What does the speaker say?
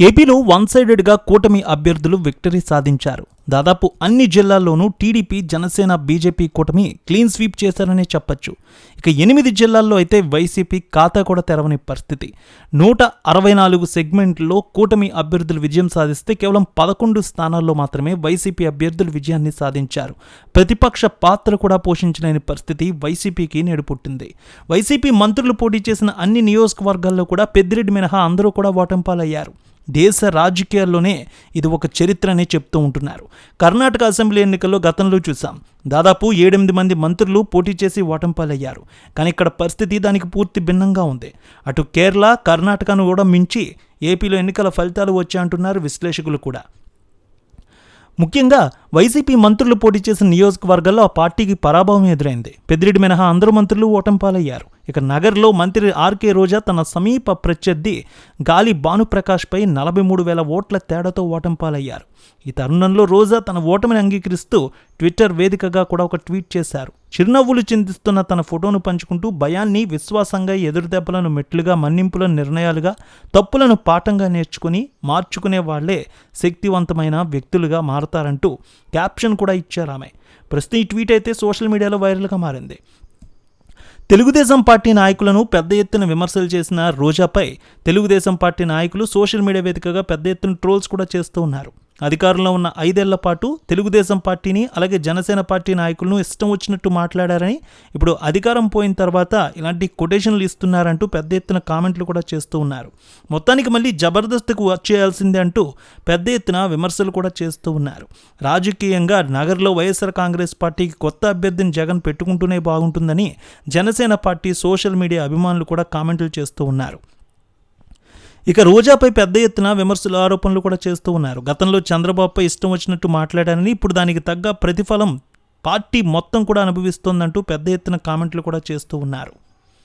ఏపీలో వన్ సైడెడ్గా కూటమి అభ్యర్థులు విక్టరీ సాధించారు. దాదాపు అన్ని జిల్లాల్లోనూ టీడీపీ జనసేన బీజేపీ కూటమి క్లీన్ స్వీప్ చేశారనే చెప్పొచ్చు. ఇక ఎనిమిది జిల్లాల్లో అయితే వైసీపీ ఖాతా కూడా తెరవని పరిస్థితి. నూట అరవై నాలుగు సెగ్మెంట్లో కూటమి అభ్యర్థులు విజయం సాధిస్తే కేవలం పదకొండు స్థానాల్లో మాత్రమే వైసీపీ అభ్యర్థులు విజయాన్ని సాధించారు. ప్రతిపక్ష పాత్ర కూడా పోషించలేని పరిస్థితి వైసీపీకి నేడు పుట్టింది. వైసీపీ మంత్రులు పోటీ చేసిన అన్ని నియోజకవర్గాల్లో కూడా పెద్దిరెడ్డి మినహా అందరూ కూడా ఓటంపాలయ్యారు. దేశ రాజకీయాల్లోనే ఇది ఒక చరిత్రనే చెప్తూ ఉంటున్నారు. కర్ణాటక అసెంబ్లీ ఎన్నికల్లో గతంలో చూసాం దాదాపు ఏడెనిమిది మంది మంత్రులు పోటీ చేసి ఓటంపాలయ్యారు. కానీ ఇక్కడ పరిస్థితి దానికి పూర్తి భిన్నంగా ఉంది. అటు కేరళ కర్ణాటకను కూడా మించి ఏపీలో ఎన్నికల ఫలితాలు వచ్చాయంటున్నారు విశ్లేషకులు కూడా. ముఖ్యంగా వైసీపీ మంత్రులు పోటీ చేసిన నియోజకవర్గాల్లో ఆ పార్టీకి పరాభవం ఎదురైంది. పెద్దిరెడ్డి మినహా అందరు మంత్రులు ఓటంపాలయ్యారు. ఇక నగర్లో మంత్రి ఆర్కే రోజా తన సమీప ప్రత్యర్థి గాలి భానుప్రకాష్పై నలభై మూడు వేల ఓట్ల తేడాతో ఓటంపాలయ్యారు ఈ తరుణంలో రోజా తన ఓటమిని అంగీకరిస్తూ ట్విట్టర్ వేదికగా కూడా ఒక ట్వీట్ చేశారు. చిరునవ్వులు చిందిస్తున్న తన ఫోటోను పంచుకుంటూ భయాన్ని విశ్వాసంగా ఎదురుదెబ్బలను మెట్లుగా మన్నింపులను నిర్ణయాలుగా తప్పులను పాఠంగా నేర్చుకుని మార్చుకునే వాళ్ళే శక్తివంతమైన వ్యక్తులుగా మారతారంటూ క్యాప్షన్ కూడా ఇచ్చారు ఆమె. ప్రస్తుతం ఈ ట్వీట్ అయితే సోషల్ మీడియాలో వైరల్గా మారింది. తెలుగుదేశం పార్టీ నాయకులను పెద్ద ఎత్తున విమర్శలు చేసిన రోజాపై తెలుగుదేశం పార్టీ నాయకులు సోషల్ మీడియా వేదికగా పెద్ద ఎత్తున ట్రోల్స్ కూడా చేస్తూ ఉన్నారు. అధికారంలో ఉన్న ఐదేళ్ళ పాటు తెలుగుదేశం పార్టీని అలాగే జనసేన పార్టీ నాయకులను ఇష్టం వచ్చినట్టు మాట్లాడారని ఇప్పుడు అధికారం పోయిన తర్వాత ఇలాంటి కొటేషన్లు ఇస్తున్నారంటూ పెద్ద ఎత్తున కామెంట్లు కూడా చేస్తూ ఉన్నారు. మొత్తానికి మళ్ళీ జబర్దస్త్కు వచ్చేయాల్సిందే అంటూ పెద్ద ఎత్తున విమర్శలు కూడా చేస్తూ ఉన్నారు. రాజకీయంగా నగర్లో వైఎస్ఆర్ కాంగ్రెస్ పార్టీకి కొత్త అభ్యర్థిని జగన్ పెట్టుకుంటూనే బాగుంటుందని జనసేన పార్టీ సోషల్ మీడియా అభిమానులు కూడా కామెంట్లు చేస్తూ ఉన్నారు. ఇక రోజాపై పెద్ద ఎత్తున విమర్శలు ఆరోపణలు కూడా చేస్తూ ఉన్నారు. గతంలో చంద్రబాబుపై ఇష్టం వచ్చినట్టు మాట్లాడారని ఇప్పుడు దానికి తగ్గ ప్రతిఫలం పార్టీ మొత్తం కూడా అనుభవిస్తోందంటూ పెద్ద ఎత్తున కామెంట్లు కూడా చేస్తూ ఉన్నారు.